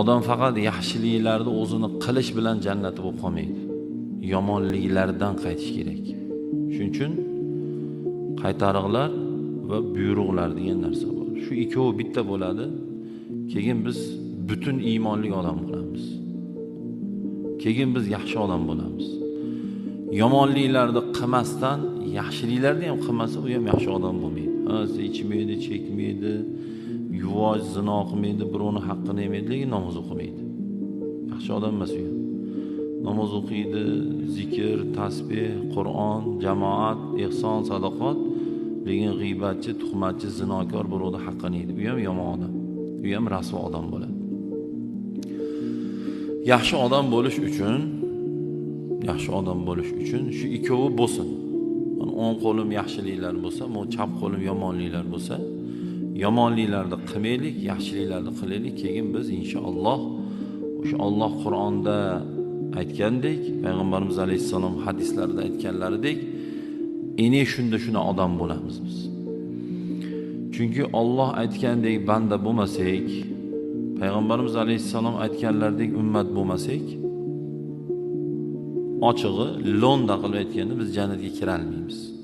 odam faqat yaxshiliklarni o'zini qilish bilan jannati bo'lib qolmaydi. Yomonliklardan qaytish kerak. Shuning uchun qaytariqlar va buyruqlar degan narsa bor. Shu ikkovi bitta bo'ladi. Keyin biz butun iymonli odam bo'lamiz. Keyin biz yaxshi odam bo'lamiz. Yomonliklarni qilmasdan yaxshiliklarni ham qilmasa u ham yaxshi odam bo'lmaydi. Ha ichmaydi chekmaydi. Yuvosh zino qilmaydi birovni haqqini yemaydi lekin namoz o'qimaydi. Yaxshi odam emas u. Namoz o'qiydi zikr tasbeh qur'on jamoat ehson sadoqat lekin g'iybatchi tuhmatchi zinokor birovni haqqini yeydi u ham yomon odam. U ham rasvo odam bo'ladi. Yaxshi odam bo'lish uchun yaxshi odam bo'lish uchun shu ikkovi bo'lsin. O'ng qo'lim yaxshiliklar bo'lsa bu chap qo'lim yomonliklar bo'lsa yomonliklarni qilmaylik yaxshiliklarni qilaylik keyin biz inshaalloh o'sha olloh qur'onda aytgandek payg'ambarimiz alayhissalom hadislarida aytganlaridek ene shunda shuna odam bo'lamiz biz. Chunki olloh aytgandek banda bo'lmasak payg'ambarimiz alayhissalom aytganlaridek ummat bo'lmasak ochig'i lo'nda qilib aytganda biz jannatga kirolmaymiz.